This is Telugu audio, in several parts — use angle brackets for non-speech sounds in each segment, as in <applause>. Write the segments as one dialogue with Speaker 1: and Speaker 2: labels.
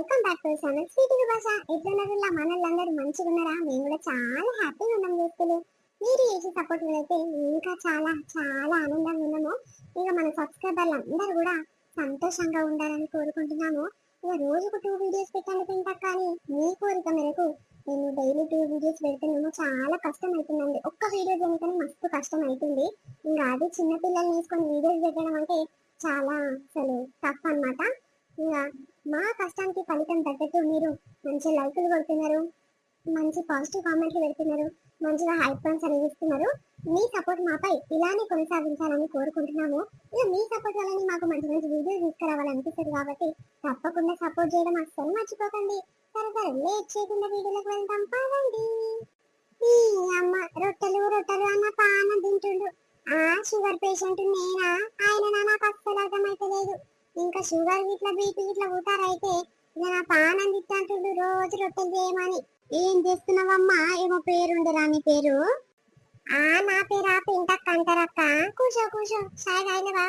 Speaker 1: Welcome back to channel Sweety Bhasha ఎట్లున్నారు మనల్లందరూ మంచిగా ఉన్నారా మేము కూడా చాలా హ్యాపీగా ఉన్నాం వ్యక్తులు మీరు చేసే సపోర్ట్ అయితే ఇంకా చాలా చాలా ఆనందంగా ఉన్నాము. ఇక మన సబ్స్క్రైబర్లు అందరూ కూడా సంతోషంగా ఉండాలని కోరుకుంటున్నాము. ఇక రోజుకు టూ వీడియోస్ పెట్టాలి తింటా కానీ మీ కోరిక మేరకు నేను డైలీ టూ వీడియోస్ పెడుతున్నాము చాలా కష్టం అవుతుందండి ఒక్క వీడియో చేయడానికి మస్తు కష్టం అవుతుంది ఇంకా అది చిన్నపిల్లల్ని వేసుకొని వీడియోస్ పెట్టడం అంటే చాలా అసలు టఫ్ అన్నమాట. ఇంకా మా కష్టానికి ఫలితం తగ్గట్టు మీరు మంచి లైకులు కొడుతున్నారు మంచి పాజిటివ్ కామెంట్లు పెడుతున్నారు మంచిగా హైప్ పాయింట్స్ అనేవి ఇస్తున్నారు. మీ సపోర్ట్ మాపై ఇలానే కొనసాగించాలని కోరుకుంటున్నాము. ఇక మీ సపోర్ట్ వల్లనే మాకు మంచి మంచి వీడియోస్ తీసుకురావాలనిపిస్తుంది కాబట్టి తప్పకుండా సపోర్ట్ చేయడం అస్సలు మర్చిపోకండి. సరే సరే లేట్ చేయకుండా వీడియోలకు వెళ్దాం పదండి. ఈ అమ్మ రొట్టెలు రొట్టెలు అన్న పాన తింటుండు. ఆ షుగర్ పేషెంట్ నేనా? ఆయన నాకు అస్సలు అర్థమైతలేదు. ఇంకా షుగర్ గిట్లా బీపీ గిట్లా పోతారైతే ఇక నా పానం తిట్టంటుండు రోజు రొట్టెలు చేయమని. ఏం చేస్తున్నావమ్మా? ఏమో పేరుండరా నీ పేరు. ఆ నా ఆ పింటక్క అంటారక్క. కూర్చో కూర్చో. సాయి తాగినవా?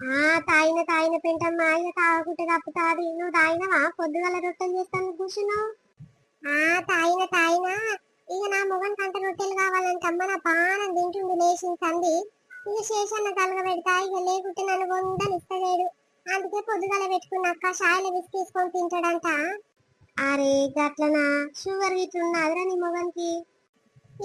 Speaker 1: ఆ తాగిన తాగిన పింటమ్మా. ఇక తాగుకుంటే తప్పుతాది నువ్వు తాగినవా? పొద్దుగల రొట్టెలు చేస్తాను కూర్చున్నావు. ఆ తాగిన తాగిన. ఇక నా మొగన్ కంట రొట్టెలు కావాలంటమ్మ నా పానం తింటుండు లేచింది సంది ఇక శేషన్న తలగ పెడతా ఇక లేకుంటే నన్ను వందని ఇస్తలేడు అందుకే పొద్దుగాల పెట్టుకున్నాక షాయిల విసికేసుకొని తింటాడంట. అరే గట్లనా? షుగర్ గిట్ల నీ మొగన్కి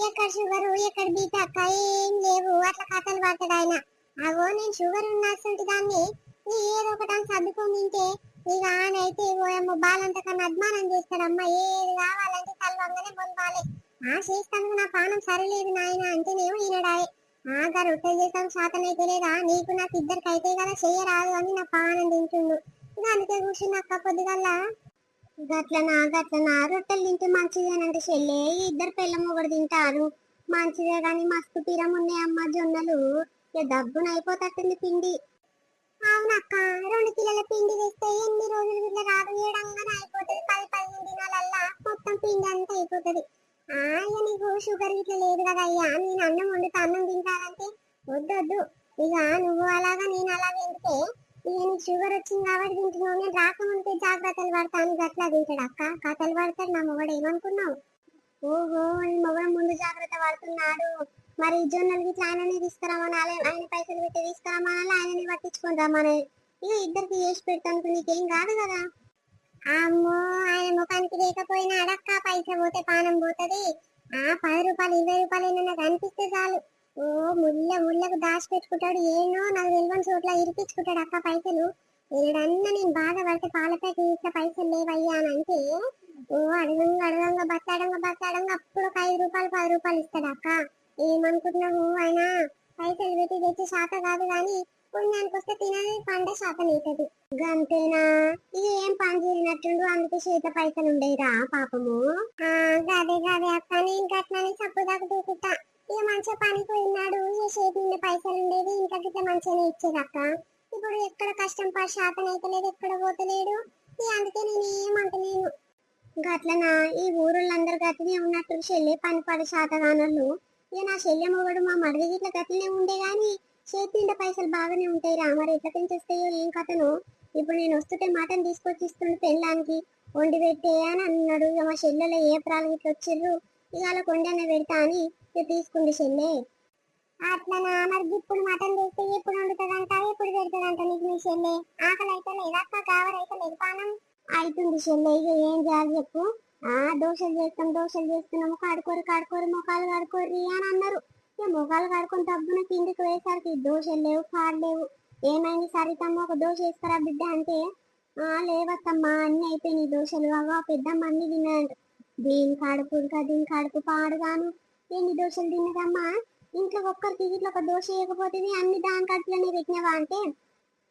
Speaker 1: ఎక్కడ షుగర్ ఎక్కడ బీపీ అక్క? ఏం లేవు. అట్లా కథలు పడతాడు ఆయన. అవో నేను షుగర్ ఉన్నటువంటి దాన్ని నీ ఏదో ఒకటి సర్దుకొని తింటే ఇక ఆయన అయితే ఓయమ్మ బాలంత కన్నా చేస్తాడమ్మ ఏది కావాలంటే కలవంగానే పొందాలి ఆ చేస్తాను నా పానం సరిలేదు నాయన. అంటేనేమో ఈనడాయే రొట్టె రొట్టెలు చేస్తాం శాతం లేదా నీకు నాకు ఇద్దరికి అయితే కదా చెయ్యరాదు అని నా పానం తింటుండు. ఇక అందుకే కూర్చున్నాక పొద్దుగల్లా. గట్లనా గట్లనా? రొట్టెలు తింటే మంచిదేనంటే చెల్లె ఇద్దరు పిల్లమ్మ కూడా తింటారు. మంచిదే గాని మస్తు తీరం ఉన్నాయి అమ్మ జొన్నలు. ఇక దబ్బున అయిపోతట్టుంది పిండి. అవునక్క రెండు కిలోల పిండి వేస్తే ఎన్ని రోజులు రాదు? ఏడంగానే అయిపోతుంది. పది పదిహేను దినాలల్లా మొత్తం పిండి అంతా అయిపోతుంది. అయ్యా నీకు షుగర్ ఇట్లా లేదు కదా అయ్యా. నేను అన్నం వండుతా అన్నం తింటానంటే వద్దొద్దు. ఇక నువ్వు అలాగా నేను అలాగే ఎందుకే ఇక నీకు షుగర్ వచ్చింది కాబట్టి తింటున్నావు. నేను రాకముందే జాగ్రత్తలు పడతాను గట్లా తింటాడు అక్క. కథలు పడతాడు నా మొగడు. ఏమనుకున్నావు? ఓహో నీ మొగడు ముందు జాగ్రత్త పడుతున్నాడు. మరి జొన్నలు ఇట్లా ఆయననే తీసుకురామనాలి ఆయన పైసలు పెట్టి తీసుకురామనాలి ఆయనని పట్టించుకొని రమ్మని ఇక ఇద్దరికి చేసి పెడతాను నీకేం కాదు కదా. అమ్మో ఆయన ముఖానికి లేకపోయినా అడక్క పైస పోతే పానం పోతుంది. ఆ పది రూపాయలు ఇరవై రూపాయలు ఏమన్నా కనిపిస్తే చాలు. ఓ ముళ్ళ ముళ్ళకు దాచి పెట్టుకుంటాడు. ఏనో నాకు తెలియని చోట్ల ఇరిపించుకుంటాడు అక్క పైసలు. ఈడన్నా నేను బాధపడితే పాలపైకి ఇట్లా పైసలు లేవయ్యా అని అంటే ఓ అడగంగా అడగంగా బతాడంగా బతాడంగా అప్పుడు ఒక ఐదు రూపాయలు పది రూపాయలు ఇస్తాడు అక్క. ఏమనుకుంటున్నావు ఆయన? పైసలు పెట్టి తెచ్చి శాత కాదు కానీ పుణ్యానికి వస్తే తినని పంట శాతం అవుతుంది గంతేనా? ఇది ఏం పని చేసినట్టుండు అందుకే శీత పైసలు ఉండేరా పాపము. కాదే గదే గదే అక్క నేను గట్లని సప్పు దాకా దూకుతా. ఇక మంచిగా పనికి పోయినాడు ఇక చేతి నిండా పైసలు ఉండేది ఇంకా గిట్ల మంచిగానే ఇచ్చేది అక్క. ఇప్పుడు ఎక్కడ కష్టం పడి శాతం అయితే లేదు ఎక్కడ పోతలేడు. ఇక అందుకే నేను ఏమంటలేను గట్లనా? ఈ ఊరోళ్ళందరూ గట్టినే ఉన్నట్టు చెల్లి పని పడి శాతగానోళ్ళు ఇక నా చెల్లె మొగడు మా మడిది గిట్ల గట్లనే ఉండే కానీ చేతి నిండా పైసలు బాగానే ఉంటాయి రా. మరి ఎట్లా పెంచేస్తాయో ఏం కథను? ఇప్పుడు నేను వస్తుంటే మటన్ తీసుకొచ్చి ఇస్తుండే పెళ్ళానికి. వండి పెట్టే అని అన్నాడు. ఇక మా చెల్లెలో ఏ ప్రాణం ఇట్లా వచ్చిర్రు? ఇక అలా కొండనే పెడతా అని ఇక తీసుకుంది చెల్లె. అట్లనా? మరి ఇప్పుడు మటన్ తెస్తే ఎప్పుడు వండుతుందంట? ఎప్పుడు పెడతాడంట నీకు నీ చెల్లె? ఆకలి అయితే లేదా కావర్ లేదు పానం? అవుతుంది చెల్లె. ఇక ఏం చేయాలి చెప్పు. ఆ దోశలు చేస్తాం దోశలు చేస్తున్నాము కాడుకోరు కాడుకోరు మొఖాలు కడుకోర్రి అని అన్నారు. ఇక మొఖాలు కాడుకొని డబ్బున కిందికి వేసరికి దోశలు లేవు కాడు లేవు. ఏమైంది సరితమ్మ? ఒక దోశ వేసుకురా బిడ్డ అంటే ఆ లేవత్తమ్మా అన్ని అయిపోయినాయి దోశలు అవా పెద్ద అన్ని తిన్నాడు. దీని కడుపు ఇంకా దీని కడుపు పాడుగాను. ఎన్ని దోశలు తిన్నదమ్మా? ఇంట్లో ఒక్కరికి ఇట్లా ఒక దోశ వేయకపోతే అన్ని దాని కడుపులోనే పెట్టినవా అంటే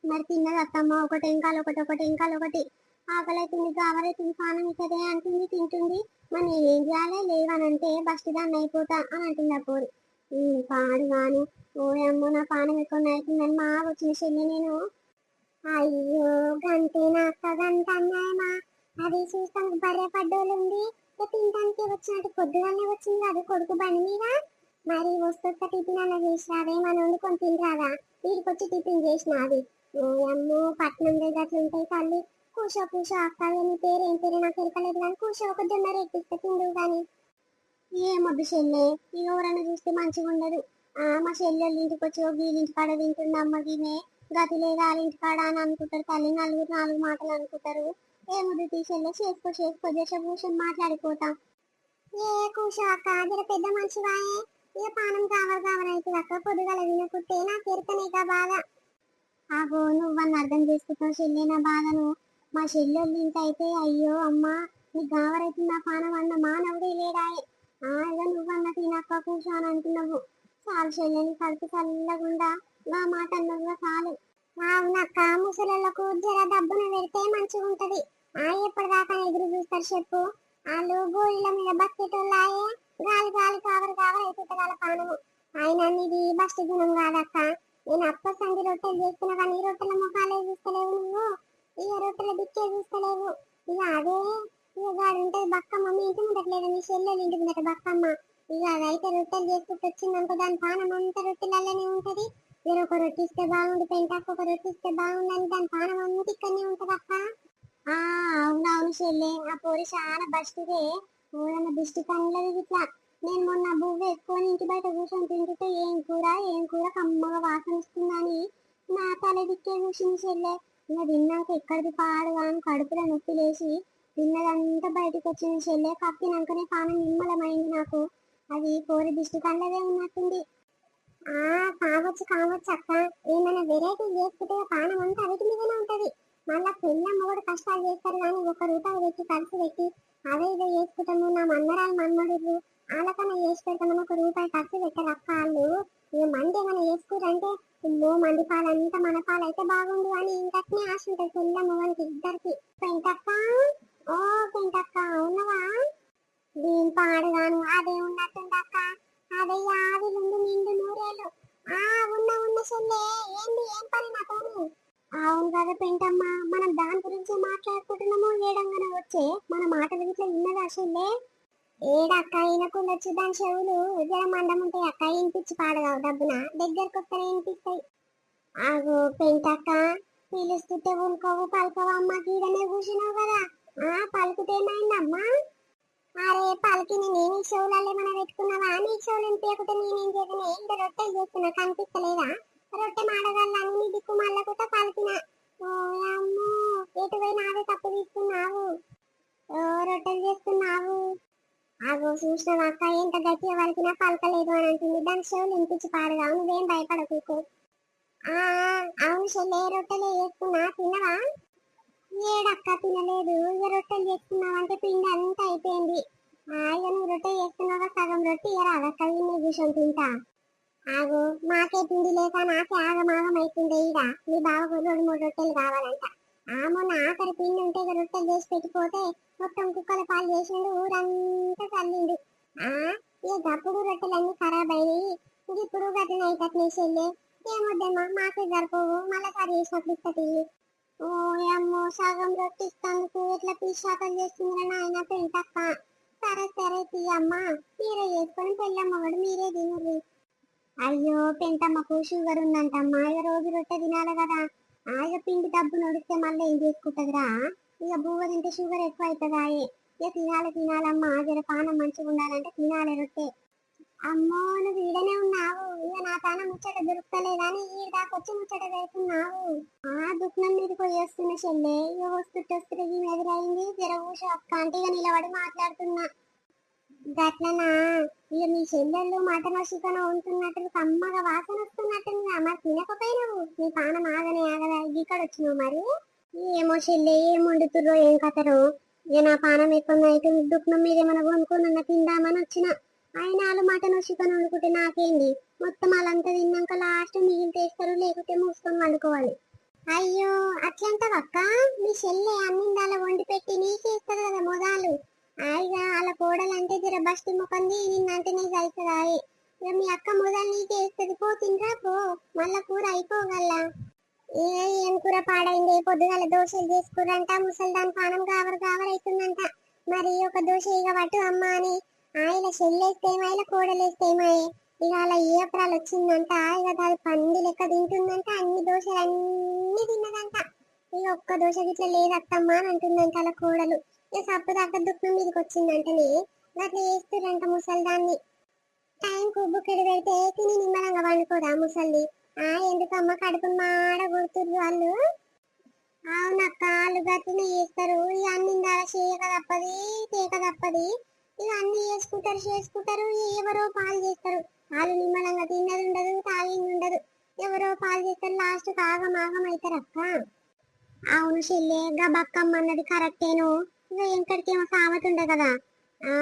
Speaker 1: మరి తిన్నది అత్తమ్మ ఒకటి ఇంకా ఒకటి ఒకటి ఇంకా ఒకటి. ఆకలి అవుతుంది కావాలైతుంది పానం ఇక్కడే అంటుంది తింటుంది. మనం ఏం చేయాలి? లేవనంటే బస్టి దాన్ని అయిపోతా అని అంటుంది ఆ పాడు గాను. ఓ అమ్మో నా పానం ఎక్కువ అవుతుందని మా వచ్చిన చెల్లి నేను. అయ్యో గంటే నాకు గంట అన్నాయమా అది చూస్తానికి బర్రె పడ్డోళ్ళు ఉంది తినడానికి వచ్చినట్టు పొద్దుగానే వచ్చింది అది కొడుకు బండి మీద. మరి వస్తొక్క టిఫిన్ అన్న చేసి రాదే మన వండుకొని తినరాదా? వీడికి వచ్చి టిఫిన్ చేసిన అది ఓయమ్మో పట్నం దగ్గర అట్లుంటాయి తల్లి. కూర్చో కూర్చో అక్క నీ పేరు ఏం పేరు నాకు తెలియలేదు కానీ కూర్చో ఒక జొన్న రేపిస్తే తిండు కానీ ఏమొద్దు చెల్లె ఇక ఎవరైనా చూస్తే మంచిగా ఉండదు. మా చెల్లెళ్ళు ఇంటికి వచ్చి వీళ్ళింటి కాడ తింటుంది అమ్మ ఈమె గతి లేదా వాళ్ళింటి కాడ అని అనుకుంటారు తల్లి నలుగురు నాలుగు మాటలు అనుకుంటారు. ఏముద్దు తీసెళ్ళే చేసుకో చేసుకో దేశ భూషణ్ మాట్లాడిపోతాం. ఏ కూష అక్క జర పెద్ద మనిషివాయే ఇక పానం కావాలి కావాలి అక్క పొద్దుగల వినకుంటే నాకు ఎరకనేగా బాధ. ఆగో నువ్వన్న అర్థం చేసుకుంటావు చెల్లె నా బాధను. మా చెల్లెళ్ళు ఇంత అయితే అయ్యో అమ్మా నీకు గావరైతే నా పానం అన్న మానవుడే లేడాయే ఆ నువ్వన్న తినక్క కూర్చోని అంటున్నావు. చాలు చెల్లెని కడుపు చల్లగుండా. నా మాట అన్నదిగా చాలు. అవునక్క ముసలకు జర డబ్బున పెడితే మంచిగా ఉంటది ఆ ఎప్పటిదాకా ఎదురు చూస్తారు చెప్పు. వాళ్ళు గోళ్ళ మీద బతికేటోళ్ళాయే. గాలి గాలి కావరు కావరు అయిపోతుంది వాళ్ళ పానము. ఆయన నీది బస్టి గుణం కాదక్క. నేను అప్ప సంగి రొట్టెలు చేస్తున్నా కానీ ఈ రొట్టెల ముఖాలే చూస్తలేవు నువ్వు. ఈ రొట్టెల దిక్కే చూస్తలేవు ఇక అదే ఇక గాడు ఉంటది బక్కమ్మ మీ ఇంటి ఉండట్లేదు మీ చెల్లెలు ఇంటి ముందట బక్కమ్మ ఇక అదైతే రొట్టెలు చేసుకుంటూ వచ్చిందనుకో దాని పానం అంతా రొట్టెలలోనే ఉంటది. మీరు ఒక రొట్టె ఇస్తే బాగుంది పెంటాకు ఒక రొట్టె ఇస్తే బాగుందని దాని పానం అంతా ఇక్కడనే ఉంటది అక్క. ఆ అవునవును చెల్లె ఆ పోరి చాలా బస్టిదే ఊరన్న దిష్టి కళ్ళది ఇట్లా నేను మొన్న బువ్వ ఎక్కువని ఇంటి బయట కూర్చొని తింటుంటే ఏం కూర ఏం కూర కమ్మగా వాసన వస్తుందని నా తల దిక్కే కూర్చుని చెల్లె. ఇక తిన్నాక ఎక్కడిది పాడు కడుపులో నొప్పి లేచి తిన్నదంతా బయటకు వచ్చిన చెల్లె కప్పినంకనే పానం నిమ్మలమైంది నాకు. అది కోరి దిష్టి కళ్ళదే ఉన్నట్టుంది. ఆ కావచ్చు కావచ్చు అక్క. ఏమైనా వెరైటీ చేసుకుంటే పానం అంతా అవిటి మీదనే ఉంటది. మళ్ళా పెళ్ళమ్మ కూడా కష్టాలు చేస్తారు కానీ ఒక రూపాయి పెట్టి ఖర్చు పెట్టి అదే ఇదే చేసుకుంటాము. నా మన్నరాలు మన్మడు వాళ్ళకన్నా చేసి పెడతామని ఒక రూపాయి ఖర్చు పెట్టారు అక్క వాళ్ళు. మంది ఏమైనా వేసుకురంటే ఇల్లు మంది పాలంతా మన పాలు అయితే బాగుండు అని ఇంకట్నే ఆశ ఉంటుంది. పిల్ల వాళ్ళకి ఇద్దరికి. పెంటక్క ఓ పెంటక్క ఉన్నవా? దీని పాడుగాను అదే ఉన్నట్టుందక్క అదే ఆవిలుండు నిండు నూరేళ్ళు. ఆ ఉన్న ఉన్న చెల్లె. ఏంది ఏం పని నాతోని? అవును కదా పెంటమ్మ మనం దాని గురించి మాట్లాడుకుంటున్నాము. ఏడంగానే వచ్చే మన మాటలు ఇట్లా విన్నదా చెల్లె? ఏడక్క ఈయనకుండొచ్చు దాని చెవులు జర మందం ఉంటాయి. అక్క వినిపించి పాడగావు డబ్బున. దగ్గరకు వస్తే వినిపిస్తాయి ఆగు పెంటక్క. పిలుస్తుంటే ఉనుకోవు పలుకవు అమ్మ. గీడనే కూర్చున్నావు కదా. ఆ పలుకుతేమైందమ్మా అరే పలికిని నేను చెవులలో ఏమైనా పెట్టుకున్నావా? నీ చెవులు వినిపించకుంటే నేనేం చేయకనే ఇంకా రొట్టెలు చేస్తున్నా? కనిపిస్తలేదా? రొట్టె మాడగలని. నీ దిక్కు మళ్ళా కూడా పలికిన. ఓ అమ్మో ఎటు పోయి తప్పు తీసుకున్నావు ఓ రొట్టెలు చేస్తున్నావు? ఆగో చూసిన అక్క? ఎంత గట్టిగా వలికినా పలకలేదు అని అంటుంది. దాని చెవులు వినిపించి పాడుగా నువ్వేం భయపడకు ఆ అవును చెల్లె రొట్టెలు చేసుకున్నా? తినవా ఏడక్క తినలేదు. ఇక రొట్టెలు చేసుకున్నావంటే పిండి అంతా అయిపోయింది. ఆయన ఇక నువ్వు రొట్టె చేస్తున్నావా సగం రొట్టె ఇయరాదక్క నేను కూర్చొని తింటా. ఆగు మాకే పిండి లేక నాకే ఆగమాగం అవుతుంది ఇక మీ బావకు రెండు మూడు రొట్టెలు కావాలంట. ఆ మొన్న ఆఖరి పిండి ఉంటే రొట్టెలు చేసి పెట్టిపోతే మొత్తం కుక్కల పాలు చేసిండు ఊరంతా చల్లిండు ఆ ఇక గప్పుడు రొట్టెలన్నీ ఖరాబ్ అయినాయి. ఇది ఇప్పుడు గట్టిన అయితే చెల్లి. ఏమొద్దమ్మా మాకే సరిపోవు. మళ్ళీ సరి చేసినప్పుడు ఇస్తుంది ఓ అమ్మో సగం రొట్టిస్తానికి ఎట్లా పిశాతం చేస్తుందిరా నాయన పెంటక్క సరే సరే తీయమ్మా. మీరే చేసుకొని పెళ్ళమ్మ కూడా మీరే తినరు అయ్యో పెంటమ్మకు షుగర్ ఉందంటమ్మా. ఇక రోజు రొట్టె తినాలి కదా. ఆ పిండి డబ్బు నడిస్తే మళ్ళీ ఏం చేసుకుంటుందిరా? ఇక బువ్వ తింటే షుగర్ ఎక్కువ అవుతుందా ఇక తినాలి తినాలమ్మా. జర పానం మంచిగా ఉండాలంటే తినాలి రొట్టె. అమ్మో నువ్వు ఈడనే ఉన్నావు. ఇక నా తాన ముచ్చట దొరుకుతలేదని ఈ వచ్చి ముచ్చట పెడుతున్నావు. ఆ దుఃఖం మీదకి పోయేస్తున్న చెల్లె. ఇక వస్తుంటే వస్తుంటే ఎదురైంది జర ఊష అక్క అంటే ఇక నిలబడి మాట్లాడుతున్నా. గట్లనా? ఇక మీ చెల్లెళ్ళు మటన్ చికెన్ వండుతున్నట్టు కమ్మగా వాసన వస్తున్నట్టుంది మరి తినకపోయినావు? నీ పానం ఆగనే ఆగదా ఇక్కడ వచ్చినావు మరి? ఏమో చెల్లె ఏం వండుతుర్రో ఏం కథరో? ఇక నా పానం ఎక్కువ అయితే దుఃఖం మీద ఏమైనా కొనుక్కొని తిందామని వచ్చిన. ఆయన వాళ్ళు మటన్ చికెన్ వండుకుంటే నాకేంది? మొత్తం వాళ్ళంతా తిన్నాక లాస్ట్ మిగిలితే వేస్తారు లేకపోతే మూసుకొని వండుకోవాలి. అయ్యో అట్లంటావక్క మీ చెల్లె అన్నిందాల వండి పెట్టి నీకేస్తుంది కదా మొదలు హాయిగా వాళ్ళ కోడలంటే జర బస్తి ముఖంది నిన్నంటేనే అవుతుందా ఇక మీ అక్క మొదలు నీకే ఇస్తుంది. పో తినరా పో. మళ్ళా కూర అయిపోగల్లా ఏ ఏం కూర పాడైంది? పొద్దుగాల దోశలు చేసుకురంట ముసల్దాన్ పానం కావరు గావర అవుతుందంట మరి ఒక దోశ ఇక పట్టు అమ్మ అని. ఆయన చెల్లేస్తేమాయిల కోడలేస్తేమాయి ఇక అలా ఏ అప్పురాలు వచ్చిందంట. ఇక దాని పంది లెక్క తింటుందంట. అన్ని దోశలు అన్ని తిన్నదంట. ఇక ఒక్క దోశ గిట్ల లేదత్తమ్మా అని అంటుందంట అలా కోడలు. సబ్బు సప్పు దాకా దుఃఖం మీదకి వచ్చిందంటనే అట్లా చేస్తురంట ముసల్దాన్ని. టైం కుబ్బు పెడితే తిని నిమ్మలంగా వండుకోదా ముసల్ది? ఆ ఎందుకమ్మ కడుపు మాడ కొడుతుర్రు వాళ్ళు? అవునక్క వాళ్ళు గట్టిన చేస్తారు. ఇక అన్ని చేయక తప్పది తేక తప్పది. ఇక అన్ని చేసుకుంటారు చేసుకుంటారు ఎవరో పాలు చేస్తారు. వాళ్ళు నిమ్మలంగా తిన్నది ఉండదు తాగింది ఉండదు. ఎవరో పాలు చేస్తారు లాస్ట్ ఆగం అవుతారు అక్క అవును చెల్లె గా బక్కమ్మ అన్నది కరెక్టేను. ఇక ఎంకడికేమో సామెత ఉండే కదా. ఆ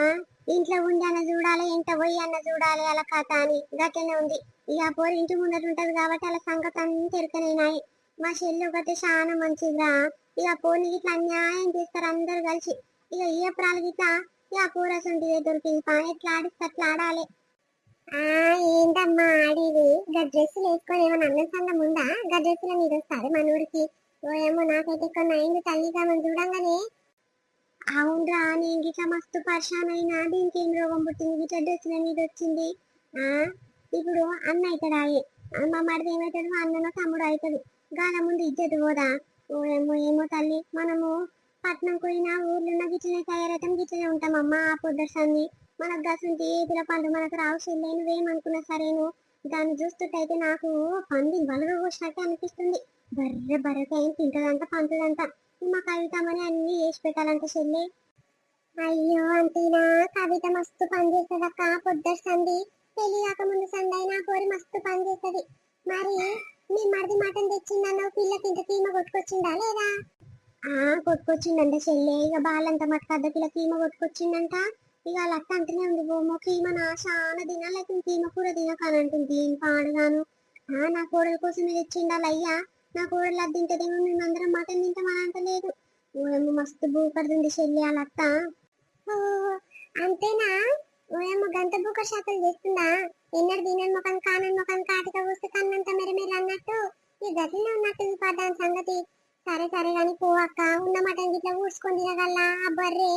Speaker 1: ఇంట్లో ఉండి అన్న చూడాలి ఎంత పోయి అన్న చూడాలి అలా కథ అని గట్లనే ఉంది. ఇక ఆ పోరు ఇంటి ముందర ఉంటది కాబట్టి అలా సంగతి అంతా ఎరకనైనాయి మా చెల్లి ఒకటి చాలా మంచిదిరా. ఇక ఆ పోని ఇట్లా అన్యాయం చేస్తారు అందరు కలిసి. ఇక ఏ ప్రాలు గిట్లా ఇక ఆ సొంటిదే దొరికింది పా ఎట్లా ఆడిస్తే అట్లా ఆడాలి. ఆ ఏంటమ్మా ఆడేది? గా డ్రెస్సులు వేసుకొని ఏమైనా అన్న సంగం ఉందా? గా డ్రెస్సుల మీద వస్తారు మన ఊరికి ఓ ఏమో నాకైతే కొన్ని అయింది తల్లిగా మనం చూడంగానే అవునరా నేను గిట్లా మస్తు పరిశాన్ అయినా దీనికి ఏం రోగం పుట్టింది? గిట్లా డ్రెస్సుల మీద వచ్చింది. ఆ? ఇప్పుడు అన్న అవుతాడు ఆయే మా మరిది ఏమవుతాడు? అన్ననో తమ్ముడు అవుతాడు. గాల ముందు ఇజ్జత్ పోదా? ఓ ఏమో ఏమో తల్లి. మనము పట్నం పోయినా ఊర్లో గిట్లనే తయారైతాం గిట్లనే ఉంటాం. అమ్మ ఆ పొద్దుసంది మనకు గసంటి ఏదిల పండు మనకు రావు చెల్లె. నువ్వేమనుకున్నా సరేను దాన్ని చూస్తుంటైతే నాకు పంది బలగ పోసినట్టే అనిపిస్తుంది. బర్రె బర్రెగా ఏం తింటదంట పంతుదంతా మా కవితమని అన్ని చేసి పెట్టాలంట చెల్లి. అయ్యో అంతేనా? కవిత మస్తు పని చేస్తుందక్క పొద్దుట సంది పెళ్ళి కాకముందు సంది అయినా కోరి మస్తు పని చేస్తుంది. మరి మీ మరిది మటన్ తెచ్చిందన్నావు పిల్లకి ఇంత కీమ కొట్టుకొచ్చిందా లేదా? ఆ కొట్టుకొచ్చిందంట చెల్లె. ఇక బాలంత మటుకు అర్ధ కిలో కీమ కొట్టుకొచ్చిందంట. ఇక వాళ్ళ అక్క అంటూనే ఉంది బొమ్మ కీమ నా చాలా తినాలి కీమ కూర తినకానంటుంది ఏం పాడుగాను. ఆ నా కోడల కోసమే తెచ్చిండాలయ్యా. నా కోడలు అది మేమందరం ఓయమ్మ మస్తు భూపడుతుంది చెల్లి వాళ్ళ అత్త ఓ అంతేనా? ఓయమ్మ గంట భూకర్ శాతం చేస్తుందా? ఎన్నడు దీనని ముఖం కానని ముఖం కాటిక వస్తే కన్నంత మెరమెర అన్నట్టు ఈ గదిలో ఉన్నట్టు పడ్డాను సంగతి. సరే సరే కానీ పో అక్క. ఉన్న మటన్ గిట్లా ఊడ్చుకొని తినగల్లా? ఆ బర్రె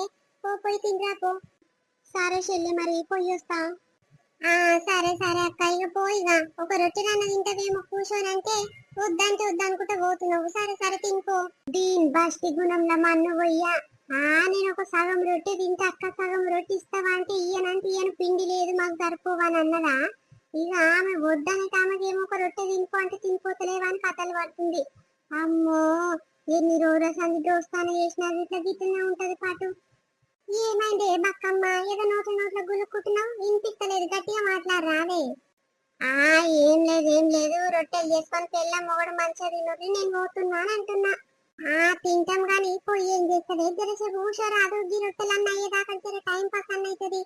Speaker 1: పో పోయి తినరా పో. సరే చెల్లి మరి పోయి వస్తా. ఆ సరే సరే అక్క. ఇక పోయిగా ఒక రొట్టె నాన్న కూర్చోనంటే వద్దంటే వద్దనుకుంటా పోతున్నావు. సరే సరే తినుకో. దీని బస్తి గుణంలో మన్ను పోయ్యా. ఆ నేను ఒక సగం రొట్టె తింటే అక్క సగం రొట్టె ఇస్తావా అంటే ఇయ్యనంటే ఇయ్యను. పిండి లేదు మాకు సరిపోవని అన్నదా? ఇక ఆమె వద్దని ఆమెకేమో ఒక రొట్టె తినుకో అంటే తినిపోతలేవా అని కథలు పడుతుంది. అమ్మో ఎన్ని రోజుల సంది దోస్తాను చేసినా ఇట్లా గిట్లనే ఉంటది పాటు. ఏమైంది ఏ బక్కమ్మ? ఏదో నోట్ల నోట్ల గులుక్కుంటున్నావు? వినిపిస్తలేదు. గట్టిగా మాట్లాడరాదే. ఆ ఏం లేదు ఏం లేదు. రొట్టెలు చేసుకొని తెల్ల మొగడు మంచిగా తినొద్దు. నేను పోతున్నాను అంటున్నా. ఆ తింటాం గాని పోయి ఏం చేస్తుంది? జరసేపు కూర్చోరాదు గీ రొట్టెలు అన్న అయ్యేదాకా జర టైం పాస్ అన్న అవుతుంది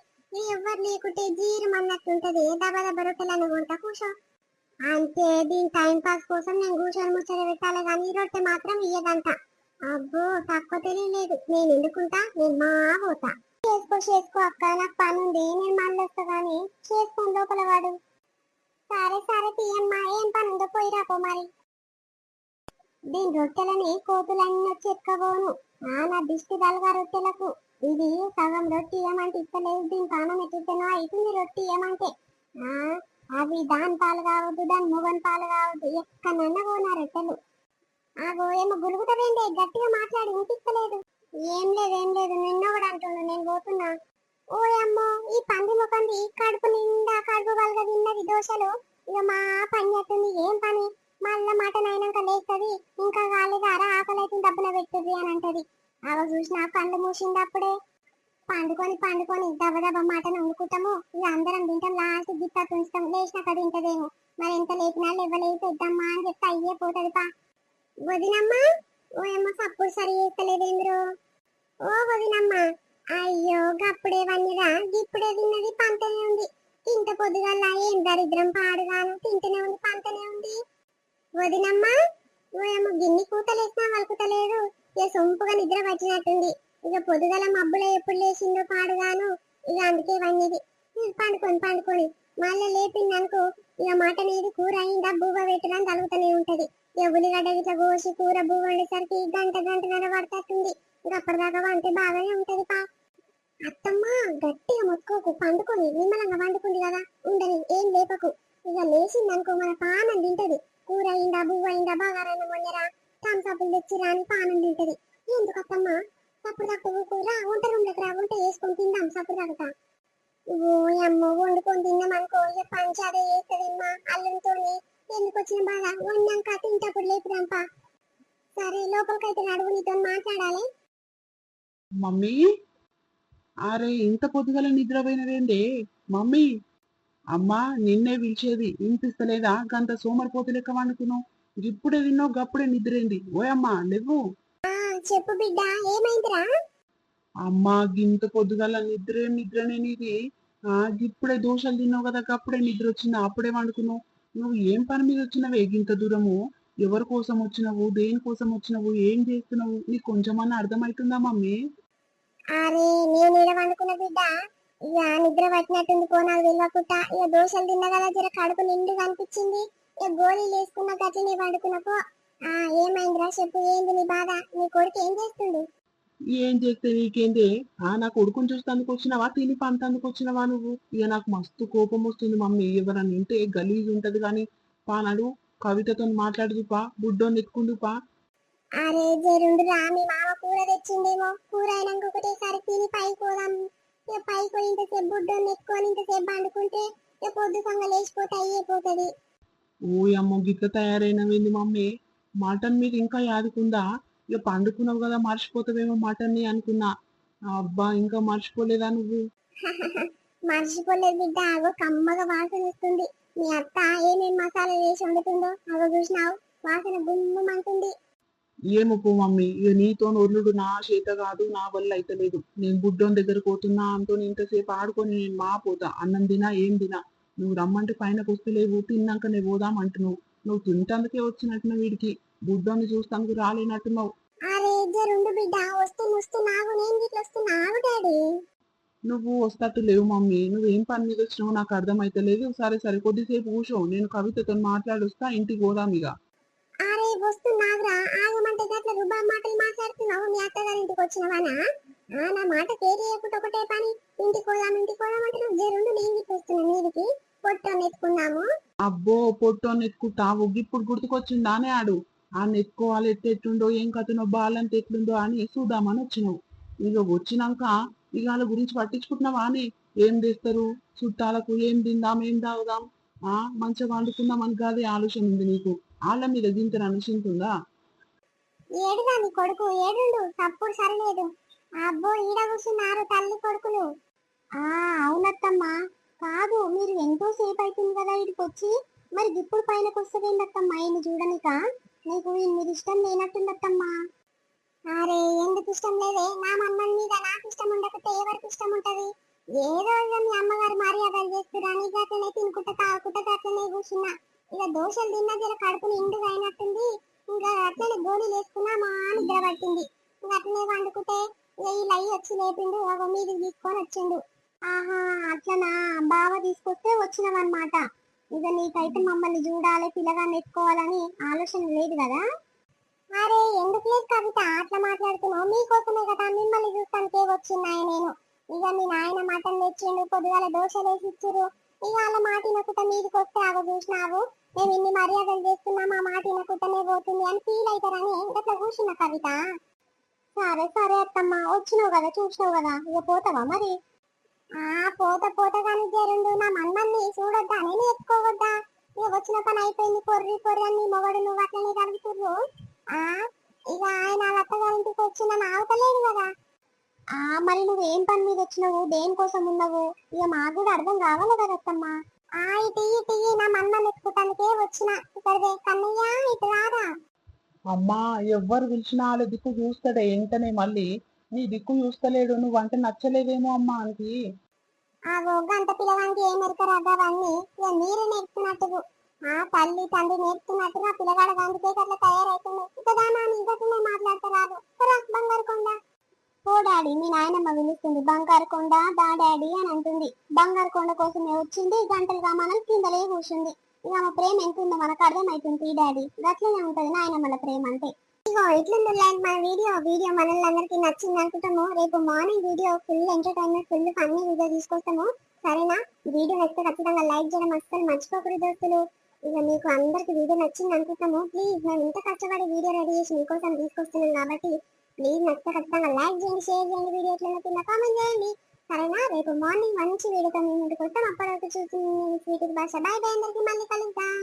Speaker 1: ఎవరు లేకుంటే జీరం అన్నట్టుంటది దబ దబ రొట్టెలు అని కొంటా కూర్చో. అంతే దీని టైం పాస్ కోసం నేను కూర్చొని ముచ్చట పెట్టాలి కానీ రొట్టె మాత్రం ఇయ్యదంట. అబ్బో తక్కువ తెలియలేదు. నేను ఎందుకుంటా? నేను మా పోతా. చేసుకో చేసుకో అక్క. నాకు పని ఉంది నేను మళ్ళీ వస్తా కానీ చేసుకోండి లోపల వాడు. సరే సరే తీయమ్మా. ఏం పని ఉందో పోయి రాపో మరి దీని రొట్టెలని కోతులన్నీ వచ్చి ఎక్కబోను ఆ నా దిష్టి తలగా రొట్టెలకు. ఇది సగం రొట్టి ఏమంటే ఇస్తలేదు. దీని పానం ఎట్టిస్తేనో అవుతుంది రొట్టి ఏమంటే. ఆ అవి దాని పాలు కావద్దు దాని మొగన్ పాలు కావద్దు. ఎక్కడన్నా పోనా రొట్టెలు. ఆ ఏమో గురుగుతవేంటి గట్టిగా మాట్లాడి వినిపిస్తలేదు. ఏం లేదు ఏం లేదు. నిన్న కూడా అంటుండు నేను పోతున్నా. ఓయమ్మో ఈ పంది ముఖంది కడుపు నిండా కడుపు బలగా ఇక మా పని చేస్తుంది ఏం పని? మళ్ళీ మటన్ అయినాక లేస్తుంది ఇంకా కాలేదారా ఆకలి అయితే డబ్బున పెట్టుది అని అంటది. అవ చూసిన పండు మూసింది అప్పుడే. పండుకొని పండుకొని దబ్బ దబ్బ మటన్ వండుకుంటాము. ఇక అందరం తింటాం లాస్ట్ గిత్త తుంచుతాం. లేచినాక తింటదేమో. మరి ఎంత లేపినా లేవలేదు పెద్దమ్మా అని చెప్తే అయ్యే పోతుంది పా. వదినమ్మా? ఓ అమ్మ సప్పుడు సరి చేస్తలేదేంద్రో ఓ వదినమ్మ అయ్యో గప్పుడే వన్నిరా ఇప్పుడే తిన్నది పంతనే ఉంది. ఇంత పొద్దుగల్లా ఏం దరిద్రం పాడుగాను తింటనే ఉంది పంతనే ఉంది. వదినమ్మ ఓ గిన్ని కూతలేసినా వలుకుతలేదు ఇక సొంపుగా నిద్ర పట్టినట్టుంది. ఇక పొద్దుగల మబ్బులో ఎప్పుడు లేచిందో పాడుగాను ఇక అందుకే వన్నిది. పండుకొని పండుకొని మళ్ళీ లేపింది అనుకో ఇక మాట నీది కూర అయిందా బూబ పెట్టడం తలుగుతూనే ఉంటది. ఇక ఉల్లిగడ్డ ఇట్లా కోసి కూర బూ వండేసరికి గంట గంటన్నర పడుతుంది ఇక అప్పటిదాకా వంటే బాగానే ఉంటది పా. అత్తమ్మ గట్టిగా మొత్తుకోకు. పండుకొని నిమ్మలంగా వండుకుంది కదా. ఉండని ఏం లేపకు. ఇక లేచింది అనుకో మన పానం తింటది. కూర అయిందా బువ్వ అయిందా బాగారైనా మొన్నరా? థమ్సప్లు తెచ్చిరా అని పానం తింటది. ఎందుకు అత్తమ్మ? తప్పుడు తక్కువ కూర వంట రూమ్లోకి రా వంట వేసుకొని తిందాం సప్పుడు తగ్గ ఓ అమ్మ వండుకొని తిన్నాం అనుకో ఇక పంచాదే చేస్తుందమ్మా అల్లంతోని. ఎందుకు వచ్చిన బాధ? వండాక తింటప్పుడు లేపుదాంపా. సరే లోపలికైతే నడువు నీతో మాట్లాడాలి.
Speaker 2: మమ్మీ? అరే ఇంత పొద్దుగల నిద్రపోయినవేందే మమ్మీ! అమ్మా నిన్నే పిలిచేది వినిపిస్తలేదా? గంత సోమరిపోతు లెక్క వండుకున్నావు. ఇప్పుడే తిన్నావు గప్పుడే నిద్రేంది. ఓయమ్మా లేవు.
Speaker 1: చెప్పు బిడ్డ ఏమైందిరా?
Speaker 2: అమ్మా గింత పొద్దుగల నిద్రే నిద్రనే నీది. ఆ ఇప్పుడే దోశలు తిన్నావు కదా గప్పుడే నిద్ర వచ్చింది అప్పుడే వండుకున్నావు. నువ్వు ఏం పని మీద వచ్చినవే గింత దూరము? ఎవరి కోసం వచ్చినావు? దేని కోసం వచ్చినావు? ఏం చేస్తున్నావు? నీకు కొంచెమన్నా అర్థమవుతుందా మమ్మీ?
Speaker 1: అరే నేను ఈడ వండుకున్న బిడ్డ. ఇక నిద్ర పట్టినట్టుంది పో నాకు ఇక దోశలు తిన్నా కదా జర కడుపు నిండుగా అనిపించింది. ఇక గోళీలు వేసుకున్న గట్లనే వండుకున్న ఆ ఏమైందిరా చెప్పు ఏంది నీ బాధ? నీ కొడుకు ఏం చేస్తుండు?
Speaker 2: ఏం చేస్తే నీకేంది? ఆ నా కొడుకుని చూస్తానికి వచ్చినావా? తిని పంతందుకు వచ్చినావా నువ్వు? ఇక నాకు మస్తు కోపం వస్తుంది మమ్మీ. ఎవరన్నా వింటే గలీజ్ ఉంటది కానీ పానాడు కవితతో మాట్లాడుదుపా బుడ్డోని ఎత్తుకుందుపా.
Speaker 1: అరే జరుండు రా మీ మామ కూర తెచ్చిండేమో. కూర అయినాక ఒకటేసారి తిని పైకి పోదాం. పైకి పోయి ఇంతసేపు బుడ్డోని ఎత్తుకొని ఇంతసేపు వండుకుంటే ఇక పొద్దు సంగ లేచిపోతే అయ్యిపోతుంది
Speaker 2: ఓ అమ్మో గిట్ల తయారైనవేంది మమ్మీ? మటన్ మీద ఇంకా యాదుకుందా? ఇక పండుకున్నావు కదా మర్చిపోతావేమో మటన్ని అనుకున్నా. అబ్బా ఇంకా మర్చిపోలేదా నువ్వు? <laughs>
Speaker 1: మర్చిపోలేదు బిడ్డ అగో కమ్మగా వాసన వస్తుంది. మీ అత్త ఏమేం మసాలా వేసి వండుతుందో అగో చూసినావు? వాసన గుమ్మంటుంది
Speaker 2: ఏమో పో మమ్మీ ఇక నీతో ఒర్లుడు నా చేత కాదు నా వల్ల అయితలేదు. నేను బుడ్డోని దగ్గర పోతున్నా అంతో ఇంతసేపు ఆడుకొని నేను మా పోతా. అన్నం తినా ఏం తినా? నువ్వు రమ్మంటే పైనకు వస్తలేవు తిన్నాక నేను పోదాం అంటున్నావు. నువ్వు తింటాందుకే వచ్చినట్టున్నావు వీడికి. బుడ్డోని చూస్తానికి రాలేనట్టున్నావు. నువ్వు వస్తట్టు లేవు మమ్మీ. నువ్వేం పని మీద వచ్చినావు నాకు అర్థమైతలేదు. సరే సరే కొద్దిసేపు కూర్చో. నేను కవితతో మాట్లాడొస్తా ఇంటికి పోదాం ఇక.
Speaker 1: వస్తున్నావురా ఆగమంటే గట్ల రుబ్బా మాటలు మాట్లాడుతున్నావు. మీ అత్తగారి ఇంటికి వచ్చినవానా? నా మాట కేరీ చేయకుండా ఒకటే పని. ఇంటికి పోదాం ఇంటికి పోదాం అంటే నువ్వు జరుండు నేను గిట్ల వస్తున్నా మీదికి పొట్టని ఎత్తుకున్నాము.
Speaker 2: అబ్బో పొట్టోని ఎత్తుకుంటావు. ఇప్పుడు గుర్తుకొచ్చిందానే ఆడు. ఆ నెత్తుకోవాలి ఎట్టెట్టుండో ఏం కథనో బాలంత ఎట్లుందో అని చూద్దామని వచ్చినావు. ఇక వచ్చినాక ఇక వాళ్ళ గురించి పట్టించుకుంటున్నావా అని? ఏం తెస్తారు చుట్టాలకు ఏం తిందాం ఏం తాగుదాం? ఆ మంచిగా వండుకుందాం అని కాదే ఆలోచన ఉంది నీకు. వాళ్ళ మీద గింత అనుకుంటుందా
Speaker 1: ఏడుగా నీ కొడుకు? ఏడుండు? తప్పుడు సరలేదు. అబ్బో ఈడ కూర్చున్నారు తల్లి కొడుకులు. ఆ అవునత్తమ్మా. కాదు మీరు ఎంతో సేపు అవుతుంది కదా ఇడికి వచ్చి మరి ఇప్పుడు పైన వస్తుందేందత్తమ్మా ఈయన చూడనిక? నీకు ఇన్ని ఇష్టం లేనట్టుందత్తమ్మా. అరే ఎందుకు ఇష్టం లేదే? నా మమ్మల్ని మీద నాకు ఇష్టం ఉండకపోతే ఎవరికి ఇష్టం ఉంటది? ఏదో మీ అమ్మగారు మర్యాదలు చేస్తురా నీకు అట్లనే తినుకుంటా తాగుకుంటా అట్లనే కూర్చున్నా. ఇక దోశలు తిన్నా జర కడుపు నిండుగా అయినట్టుంది. ఇంకా అట్లనే గోళీలు వేసుకున్నా మా నిద్ర పట్టింది ఇంకా అట్లనే వండుకుంటే ఇక అయ్యి వచ్చి లేపిండు ఒక మీదికి తీసుకొని వచ్చిండు. ఆహా అట్లనా? బావ తీసుకొస్తే వచ్చినవన్నమాట ఇక నీకైతే మమ్మల్ని చూడాలి పిల్లగాన్ని ఎత్తుకోవాలని ఆలోచన లేదు కదా? అరే ఎందుకు లేదు కవిత? అట్లా మాట్లాడుతున్నావు. మీకోసమే కదా మిమ్మల్ని చూస్తానికే వచ్చిన్నాయి నేను. ఇక మీ నాయన మటన్ తెచ్చిండు పొద్దుగాల దోశలు వేసి ఇచ్చిర్రు ఇక వాళ్ళ మాట వినకుండా మీదికి వస్తే అగ చూసినావు. మేము ఇన్ని మర్యాదలు చేస్తున్నా మా మాట వినకుండానే పోతుంది అని ఫీల్ అవుతారని అట్లా కూర్చున్న కవిత? సరే సరే అత్తమ్మ వచ్చినావు కదా చూసినావు కదా ఇక పోతావా మరి? ఆ పోత పోత కానీ జరుండు నా మన్మన్ని చూడొద్దా నేను ఎత్తుకోవద్దా? ఇక వచ్చిన పని అయిపోయింది పొర్రి పొర్రి అని మొగడు నువ్వు అట్లనే కలుగుతుర్రు ఆ ఇక ఆయన వాళ్ళ అత్తగారింటికి వచ్చి నన్ను ఆవుతలేడు కదా. ఆ మరి నువ్వు ఏం పని మీద వచ్చినావు? దేనికోసం ఉన్నావు? ఇక మాకు కూడా అర్థం కావాలి కదా అత్తమ్మా. ఆ ఇటు ఇటు నా మన్మని ఎత్తుకోటానికే వచ్చిన. ఇక్కడ కన్నయ్య ఇటు రారా.
Speaker 2: అమ్మా ఎవ్వరు పిలిచినా వాళ్ళ దిక్కు చూస్తాడే. వెంటనే మళ్ళీ నీ దిక్కు చూస్తలేడు. నువ్వు అంటే నచ్చలేదేమో అమ్మా ఆనికి
Speaker 1: ఆ గంట పిల్లగానికి ఏం ఎరకరాదు అవన్నీ? ఇక మీరే నేర్పుతున్నట్టు ఆ తల్లి తండ్రి నేర్పుతున్నట్టు నా పిల్లగాడు అందుకే అట్లా తయారైతుంది ఇక దానా ఇంకనే మాట్లాడతారు బంగారు కొండ. ఓ డాడీ మీ నాయనమ్మ పిలుస్తుంది బంగారు కొండ దా డాడీ అని అంటుంది. బంగారు కొండ కోసమే వచ్చింది. గంటలుగా మనం కిందలే కూర్చుంది. ఇక ఆమె ప్రేమ ఎంత ఉందో మనకు అర్థమవుతుంది ఈ డాడీ. గట్లనే ఉంటది నాయనమ్మల ప్రేమ అంటే. ఇగో ఇట్లుంది లైక్ మన వీడియో. వీడియో మనల్ని అందరికి నచ్చింది అనుకుంటాము రేపు morning video full entertainment full funny video తీసుకొస్తాము. సరేనా? వీడియో నచ్చితే ఖచ్చితంగా లైక్ చేయడం అస్సలు మర్చిపోకూడదు దోస్తులు. ఇక మీకు అందరికి వీడియో నచ్చింది అనుకుంటాము ప్లీజ్ మేము ఇంత కష్టపడి వీడియో రెడీ చేసి మీకోసం తీసుకొస్తున్నాం కాబట్టి ప్లీజ్ నచ్చితే ఖచ్చితంగా లైక్ చేయండి షేర్ చేయండి వీడియో ఎట్లా కింద కామెంట్ చేయండి సరేనా? రేపు మార్నింగ్ మంచి వీడియోతో మేము ముందుకు వస్తాం అప్పటివరకు చూసి స్వీట్ భాష బాయ్ బాయ్ అందరికి మళ్ళీ కలుద్దాం.